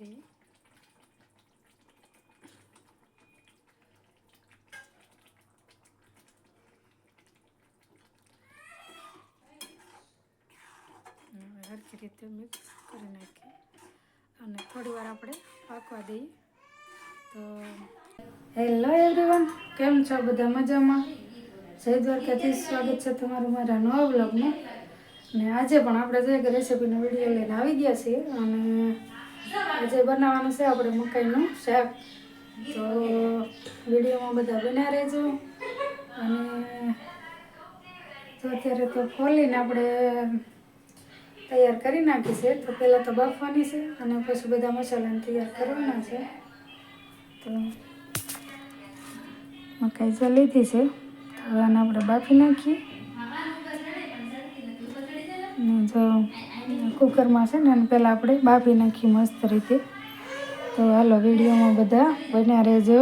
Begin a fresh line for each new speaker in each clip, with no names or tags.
દઈએ હરખી રીતે મિક્સ કરી નાખીએ અને થોડી વાર આપણે પાકવા દઈએ. તો હેલો એવરીવન, કેમ છો બધા મજામાં? જય દ્વારકાથી સ્વાગત છે તમારું મારા નવા બ્લોગમાં ને આજે પણ આપણે જે રેસીપીનો વીડિયો લઈને આવી ગયા છીએ અને આજે બનાવવાનું છે આપણે મકાઈનું શાક. તો વિડીયોમાં બધા બના રહેજો. અને તો અત્યારે તો ખોલીને આપણે તૈયાર કરી નાખી છે, તો પહેલાં તો બાફવાની છે અને પછી બધા મસાલાને તૈયાર કરવાના છે. તો મકાઈ લીધી છે, તો આને આપણે બાફી નાખીએ. જો કુકરમાં છે ને એને પહેલાં આપણે બાફી નાખીએ મસ્ત રીતે. તો હાલો વિડીયોમાં બધા બન્યા રહેજો.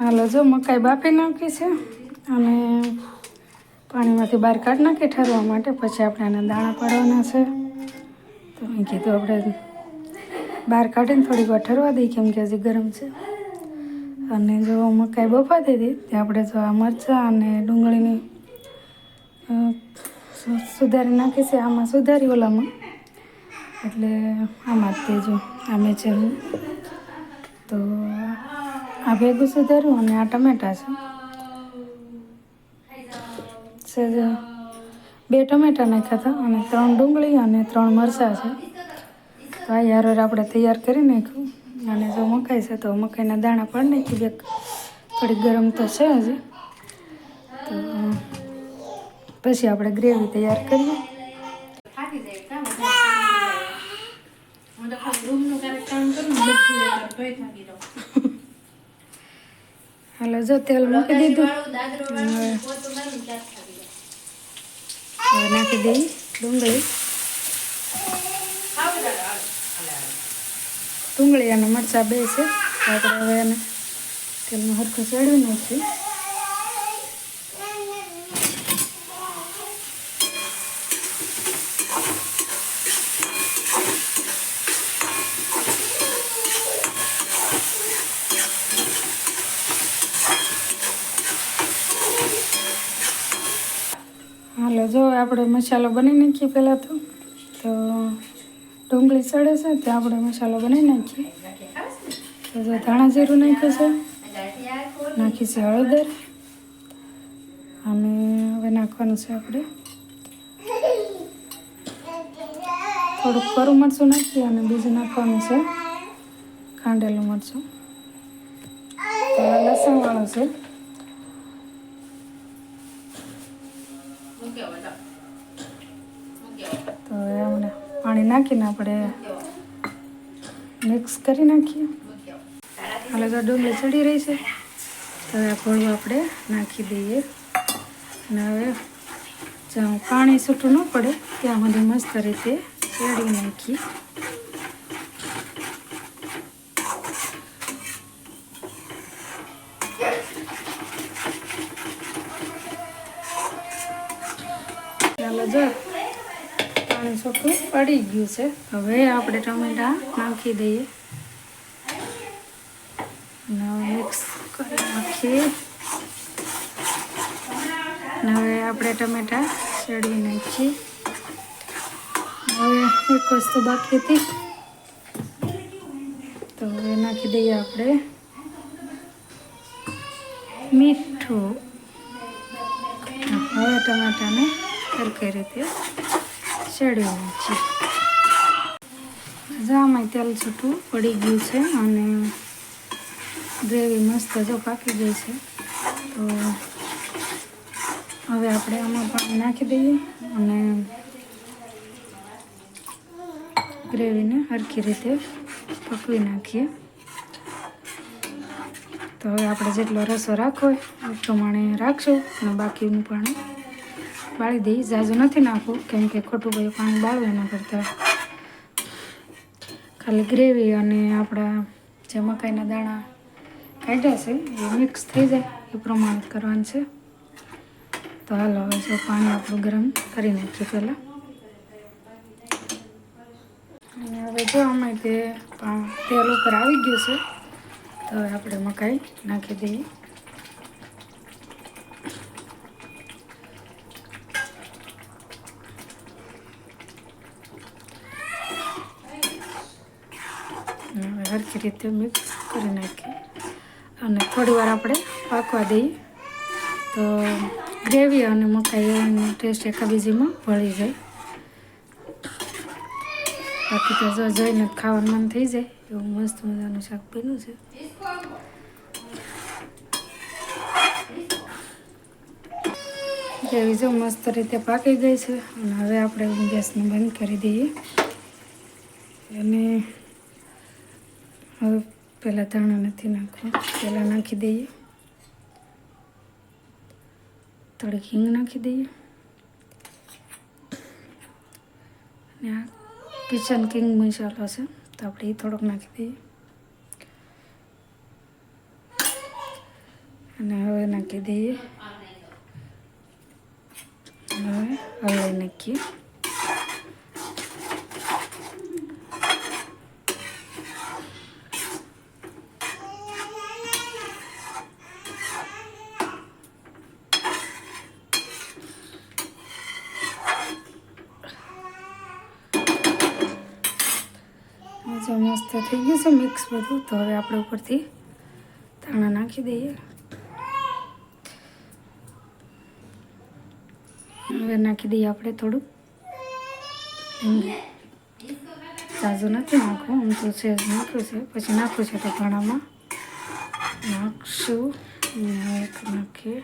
હાલો જો મકાઈ બાફી નાખી છે, અને પાણીમાંથી બહાર કાઢી નાખી ઠરવા માટે. પછી આપણે આના દાણા પાડવાના છે. તો મેં કીધું આપણે બહાર કાઢીને થોડીક વાર ઠરવા દઈએ, કેમ કે હજી ગરમ છે. અને જો મકાઈ બફાતી હતી, ત્યાં આપણે જો આ મરચાં અને ડુંગળીની સુધારી નાખી છે. આમાં સુધારી ઓલામાં. એટલે આમાં જ દેજો આમે છે તો આ ભેગું સુધાર્યું અને આ ટમેટા છે. બે ટમેટા નાખ્યા હતા અને ત્રણ ડુંગળી અને ત્રણ મરચાં છે. તો આ યાર આપણે તૈયાર કરી નાખ્યું. અને જો મકાઈ છે તો મકાઈના દાણા પણ નાખી. બે થોડીક ગરમ તો છે હજી. પછી આપણે ગ્રેવી તૈયાર કરીએ. હાલો જો તેલ મૂકી દીધું. નાખી દઈ ડુંગળી. ડુંગળી અને મરચાં બે છે. આપણે હવે એને તેલમાં સરખું ચડવી નાખીએ હાલો જો આપણે મસાલો બનાવી નાખીએ પહેલાં તો તો ડુંગળી ચડે છે, તો આપણે મસાલો બનાવી નાખીએ. તો જો ધાણા જીરું નાખ્યું છે, નાખી છે હળદર, અને હવે નાખવાનું છે આપણે થોડુંક કરું મરચું નાખીએ અને બીજું નાખવાનું છે ખાંડેલું મરચું. લસણવાળું છે. પાણી નાખીને આપણે મિક્સ કરી નાખીએ. હાલે તો ડુંગળી ચડી રહી છે. તો હવે ભોળું આપણે નાખી દઈએ. અને હવે જ્યાં પાણી છૂટું ન પડે, ત્યાં સુધી મસ્ત રીતે ચડી નાખીએ ચાલો જો પાણી છૂટું પડી ગયું છે. હવે આપણે ટમેટા નાખી દઈએ. મિક્સ કરી નાખીએ. હવે આપણે ટમેટા ચડી નાખીએ. હવે એક વસ્તુ બાકી હતી. તો હવે નાખી દઈએ આપણે મીઠું. હવે ટમેટાને સરખી રીતે ચડી છે. જામાં તેલ છૂટું પડી ગયું છે અને ગ્રેવી મસ્ત જો પાકી ગઈ છે, તો હવે આપણે આમાં પાણી નાખી દઈએ અને ગ્રેવીને હરખી રીતે પકવી નાખીએ. તો હવે આપણે જેટલો રસો રાખવો એ પ્રમાણે રાખશું અને બાકીનું પાણી બાળી દઈ ઝાઝું નથી નાખવું, કેમ કે ખોટું કોઈ પાણી બાળવું એના કરતાં ખાલી ગ્રેવી અને આપણા જે મકાઈના દાણા કાઢ્યા છે, એ મિક્સ થઈ જાય, એ પ્રમાણે કરવાનું છે. તો હાલો, હવે જો પાણી આપણું ગરમ કરી નાખીએ પહેલાં. અને હવે હવે જો અમે તે તેલ ઉપર આવી ગયું છે, તો હવે આપણે મકાઈ નાખી દઈએ. હરખી રીતે મિક્સ કરી નાખીએ. અને થોડીવાર આપણે પાકવા દઈએ. તો ગ્રેવી અને મકાઈ એની ટેસ્ટ એકાબીજીમાં ભળી જાય. બાકી તો જો જોઈને ખાવાનું મન થઈ જાય. એવું મસ્ત મજાનું શાક બન્યું છે. ગ્રેવી જો મસ્ત રીતે પાકી ગઈ છે. અને હવે આપણે ગેસને બંધ કરી દઈએ. અને હવે પહેલાં ધાણા નથી નાખવા. પહેલાં નાખી દઈએ. થોડી હિંગ નાખી દઈએ. અને આ કિચન કિંગ મસાલો છે, તો આપણે એ થોડોક નાખી દઈએ. અને હવે નાખી દઈએ. હવે હવે નાખીએ જો મસ્ત થઈ ગયું છે, મિક્સ બધું. તો હવે આપણે ઉપરથી ધાણા નાખી દઈએ. હવે નાખી દઈએ આપણે થોડુંક. તાજું નથી નાખવું, આમ તો છે, નાખ્યું છે. પછી નાખવું છે તો ઘણામાં નાખશું. નાખીએ.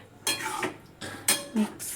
મિક્સ.